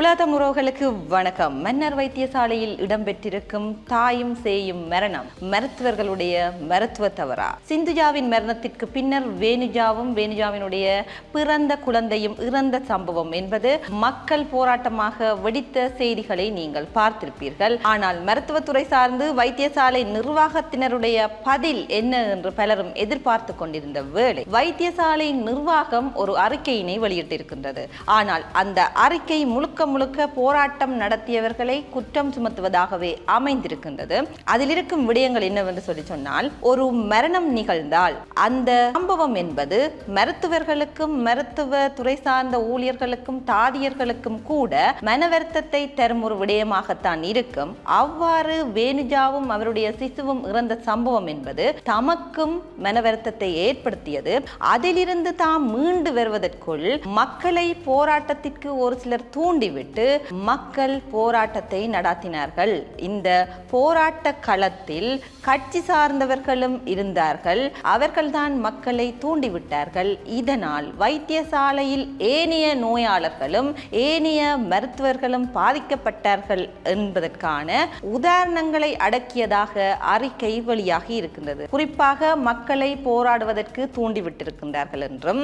உலகம் உறவுகளுக்கு வணக்கம். மன்னர் வைத்தியசாலையில் இடம்பெற்றிருக்கும் தாயும் சேயும் மரணம் மருத்துவர்களுடைய மருத்துவ தவறா? சிந்துஜாவின் மரணத்திற்கு பின்னர் வேணுஜாவும் வேணுஜாவினுடைய பிறந்த குழந்தையும் இறந்த சம்பவம் என்பது மக்கள் போராட்டமாக வெடித்த செய்திகளை நீங்கள் பார்த்திருப்பீர்கள். ஆனால் மருத்துவத்துறை சார்ந்து வைத்தியசாலை நிர்வாகத்தினருடைய பதில் என்ன என்று பலரும் எதிர்பார்த்து கொண்டிருந்த வேளை வைத்தியசாலை நிர்வாகம் ஒரு அறிக்கையினை வெளியிட்டிருக்கின்றது. ஆனால் அந்த அறிக்கை முழுக்க முழுக்க போராட்டம் நடத்தியவர்களை குற்றம் சுமத்துவதாகவே அமைந்திருக்கின்றது. அதில் இருக்கும் விடயங்கள் என்னவென்று சொல்லி சொன்னால் ஒரு மரணம் நிகழ்ந்தால் அந்த சம்பவம் என்பது மருத்துவர்களுக்கும் மருத்துவ துறை சார்ந்த ஊழியர்களுக்கும் தாதியர்களுக்கும் கூட மன வருத்தத்தை தரும் ஒரு விடயமாகத்தான் இருக்கும். அவ்வாறு வேணுஜாவும் அவருடைய சிசுவும் இறந்த சம்பவம் என்பது தமக்கும் மன வருத்தத்தை ஏற்படுத்தியது. அதிலிருந்து தாம் மீண்டு வருவதற்குள் மக்களை போராட்டத்திற்கு ஒரு சிலர் தூண்டிவிட்டு மக்கள் போராட்டத்தை நடாத்தினார்கள். இந்த போராட்ட களத்தில் கட்சி சார்ந்தவர்களும் இருந்தார்கள். அவர்கள்தான் மக்களை தூண்டிவிட்டார்கள். இதனால் வைத்தியசாலையில் ஏனைய நோயாளர்களும் ஏனைய மருத்துவர்களும் பாதிக்கப்பட்டார்கள் என்பதற்கான உதாரணங்களை அடக்கியதாக அறிக்கை வெளியாகி இருக்கின்றது. குறிப்பாக மக்களை போராடுவதற்கு தூண்டிவிட்டிருக்கின்றார்கள் என்றும்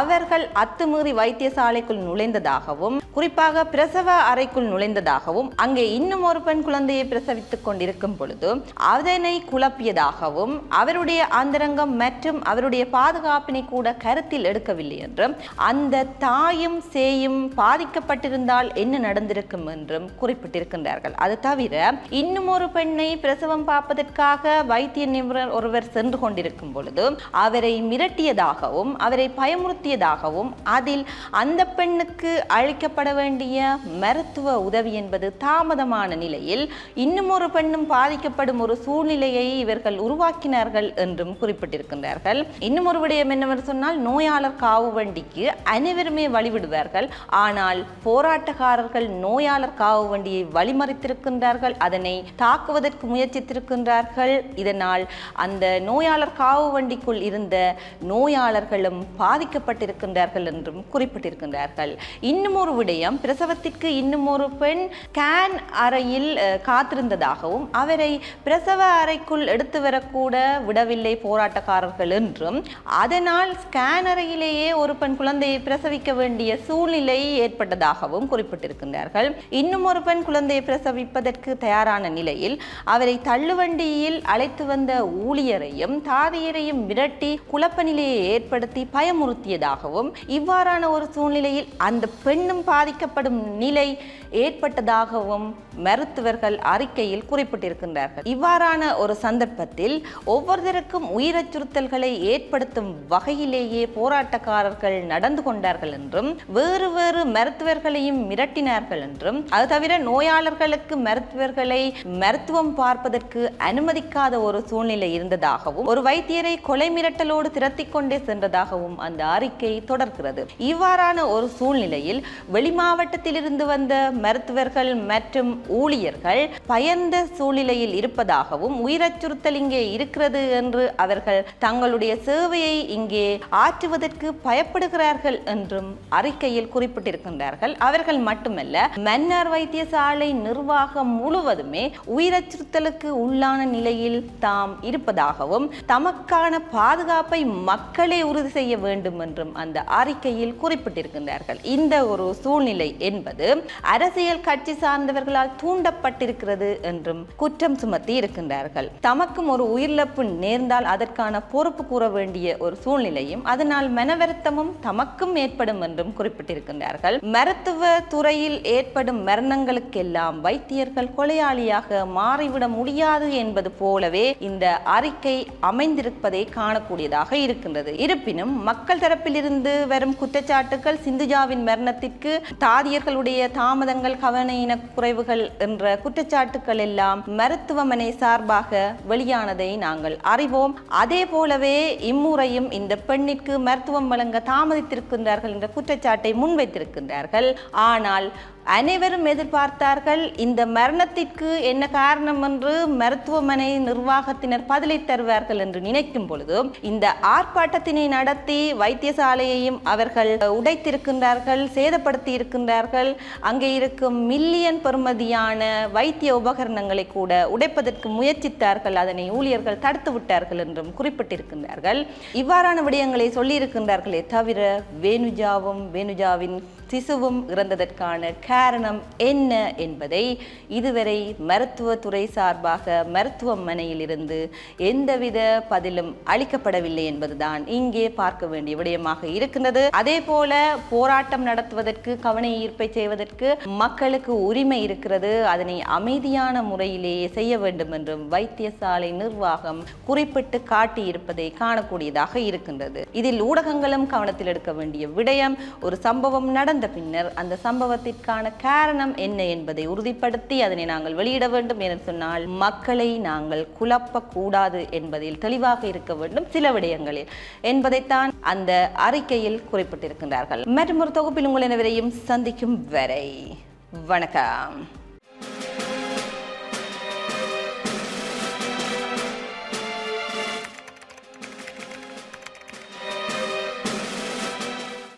அவர்கள் அத்துமீறி வைத்தியசாலைக்குள் நுழைந்ததாகவும் குறிப்பாக பிரசவ அறைக்குள் நுழைந்ததாகவும் அங்கே இன்னும் ஒரு பெண் குழந்தையை பிரசவித்துக் கொண்டிருக்கும் பொழுது அதனை குழப்பியதாகவும் அவருடைய அந்தரங்கம் மற்றும் அவருடைய பாதுகாப்பினை கூட கருத்தில் எடுக்கவில்லை என்றும் அந்த தாயும் சேயும் பாதிக்கப்பட்டிருந்தால் என்ன நடந்திருக்கும் என்றும் குறிப்பிட்டிருக்கின்றார்கள். அது தவிர இன்னும் ஒரு பெண்ணை பிரசவம் பார்ப்பதற்காக வைத்திய நிபுணர் ஒருவர் சென்று கொண்டிருக்கும் பொழுது அவரை மிரட்டியதாகவும் அவரை பயமுறுத்தியதாகவும் அதில் அந்த பெண்ணுக்கு அளிக்கப்பட வேண்டிய மருத்துவ உதவி என்பது தாமதமான நிலையில் இன்னும் ஒரு பெண்ணும் பாதிக்கப்படும் ஒரு சூழ்நிலையை இவர்கள் உருவாக்கினார்கள் என்றும் குறிப்பிட்டிருக்கின்றார்கள். இன்னும் ஒரு விடயம் என்னவென்று சொன்னால் நோயாளர் காவு வண்டிக்கு அனைவருமே வழிவிடுவார்கள். ஆனால் போராட்டக்காரர்கள் நோயாளர் காவு வண்டியை வழிமறித்திருக்கின்றார்கள். அதனை தாக்குவதற்கு முயற்சித்திருக்கின்றார்கள். இதனால் அந்த நோயாளர் காவு வண்டிக்குள் இருந்த நோயாளர்களும் பாதிக்கப்பட்டிருக்கின்றார்கள் என்றும் குறிப்பிட்டிருக்கின்றார்கள். இன்னும் ஒரு விடயம் பிரசவத்திற்கு இன்னும் ஒரு பெண் கேன் அறையில் காத்திருந்ததாகவும் அவரை பிரசவ அறைக்குள் எடுத்து வரக்கூட விடவில்லை போராட்டக்காரர்கள் என்றும் அதனால் ஸ்கேன் அறையிலேயே ஒரு பெண் குழந்தையை பிரசவிக்க வேண்டிய சூழ்நிலை ஏற்பட்டதாகவும் குறிப்பிட்டிருக்கின்றார்கள். இன்னும் ஒரு பெண் குழந்தையை பிரசவிப்பதற்கு தயாரான நிலையில் அவரை தள்ளுவண்டியில் அழைத்து வந்த ஊழியரையும் தாதியரையும் விரட்டி குழப்ப நிலையை ஏற்படுத்தி பயமுறுத்தியதாகவும் இவ்வாறான ஒரு சூழ்நிலையில் அந்த பெண்ணும் பாதிக்கப்படும் நிலை ஏற்பட்டதாகவும் மருத்துவர்கள் அறிக்கையில் குறிப்பிட்டிருக்கின்றார்கள். இவ்வாறான ஒரு சந்தர்ப்பத்தில் ஒவ்வொருத்தருக்கும் உயிரச்சுறுத்தல்களை ஏற்படுத்தும் வகையிலேயே போராட்டக்காரர்கள் நடந்து கொண்டார்கள் என்றும் வேறு வேறு மருத்துவர்களையும் மிரட்டினார்கள் என்றும் அது தவிர நோயாளர்களுக்கு மருத்துவர்களை மருத்துவம் பார்ப்பதற்கு அனுமதிக்காத ஒரு சூழ்நிலை இருந்ததாகவும் ஒரு வைத்தியரை கொலை மிரட்டலோடு திரத்திக் கொண்டே சென்றதாகவும் அந்த அறிக்கை தொடர்கிறது. இவ்வாறான ஒரு சூழ்நிலையில் வெளி மாவட்டத்திலிருந்து வந்த மருத்துவர்கள் மற்றும் ஊழியர்கள் பயந்த சூழ்நிலையில் இருப்பதாகவும் உயிரச்சுறுத்தல் இங்கே இருக்கிறது என்று அவர்கள் தங்களுடைய சேவையை இங்கே ஆற்றுவதற்கு பயப்படுகிறார்கள் என்றும் அறிக்கையில் குறிப்பிட்டிருக்கின்றார்கள். அவர்கள் மட்டுமல்ல மன்னார் வைத்தியசாலை நிர்வாகம் முழுவதுமே உயிரச்சுறுத்தலுக்கு உள்ளான நிலையில் தாம் இருப்பதாகவும் தமக்கான பாதுகாப்பை மக்களே உறுதி செய்ய வேண்டும் என்றும் அந்த அறிக்கையில் குறிப்பிட்டிருக்கின்றார்கள். இந்த ஒரு சூழ்நிலை என்பது அரசியல் கட்சி சார்ந்தவர்களால் தூண்டப்பட்டிருக்கிறது என்றும் குற்றம் சுமத்தி இருக்கின்றார்கள். தமக்கும் ஒரு உயிரிழப்பு நேர்ந்தால் அதற்கான பொறுப்பு கூற வேண்டிய ஒரு சூழ்நிலையும் அதனால் மனவருத்தமும் தமக்கும் ஏற்படும் என்றும் குறிப்பிட்டிருக்கின்றார்கள். மருத்துவ துறையில் ஏற்படும் மரணங்களுக்கெல்லாம் வைத்தியர்கள் கொலையாளியாக மாறிவிட முடியாது என்பது போலவே இந்த அறிக்கை அமைந்திருப்பதை காணக்கூடியதாக இருக்கின்றது. இருப்பினும் மக்கள் தரப்பிலிருந்து வரும் குற்றச்சாட்டுகள் சிந்துஜாவின் மரணத்திற்கு அவர்களுடைய தாமதங்கள் கவனையின குறைவுகள் என்ற குற்றச்சாட்டுக்கள் எல்லாம் மருத்துவமனை சார்பாக வெளியானதை நாங்கள் அறிவோம். அதே போலவே இம்முறையும் இந்த பெண்ணிற்கு மருத்துவம் வழங்க தாமதித்திருக்கின்றார்கள் என்ற குற்றச்சாட்டை முன்வைத்திருக்கின்றார்கள். ஆனால் அனைவரும் எதிர்பார்த்தார்கள் இந்த மரணத்திற்கு என்ன காரணம் என்று மருத்துவமனை நிர்வாகத்தினர் பதிலை தருவார்கள் என்று நினைக்கும் பொழுது இந்த ஆர்ப்பாட்டத்தினை நடத்தி வைத்தியசாலையையும் அவர்கள் உடைத்திருக்கின்றார்கள் சேதப்படுத்தி இருக்கின்றார்கள் அங்கே இருக்கும் மில்லியன் பெறுமதியான வைத்திய உபகரணங்களை கூட உடைப்பதற்கு முயற்சித்தார்கள். அதனை ஊழியர்கள் தடுத்து விட்டார்கள் என்றும் குறிப்பிட்டிருக்கின்றார்கள். இவ்வாறான விடயங்களை சொல்லியிருக்கின்றார்களே தவிர வேணுஜாவும் வேணுஜாவின் சிசுவும் இறந்ததற்கான காரணம் என்ன என்பதை இதுவரை மருத்துவத்துறை சார்பாக மருத்துவமனையிலிருந்து எந்தவித பதிலும் அளிக்கப்படவில்லை என்பதுதான் இங்கே பார்க்க வேண்டிய விடயமாக இருக்கின்றது. அதே போல போராட்டம் நடத்துவதற்கு கவன ஈர்ப்பை செய்வதற்கு மக்களுக்கு உரிமை இருக்கிறது. அதனை அமைதியான முறையிலேயே செய்ய வேண்டும் என்றும் வைத்தியசாலை நிர்வாகம் குறிப்பிட்டு காட்டியிருப்பதை காணக்கூடியதாக இருக்கின்றது. இதில் ஊடகங்களும் கவனத்தில் எடுக்க வேண்டிய விடயம் ஒரு சம்பவம் நடந்த பின்னர் அந்த சம்பவத்திற்கான காரணம் என்ன என்பதை உறுதிப்படுத்தி அதனை நாங்கள் வெளியிட வேண்டும் என சொன்னால் மக்களை நாங்கள் குழப்பக்கூடாது என்பதில் தெளிவாக இருக்க வேண்டும் சில விடயங்களில் என்பதைத்தான் அந்த அறிக்கையில் குறிப்பிட்டிருக்கின்றார்கள். மற்றும் ஒரு தொகுப்பில் உங்கள் எனவரையும் சந்திக்கும் வரை வணக்கம்.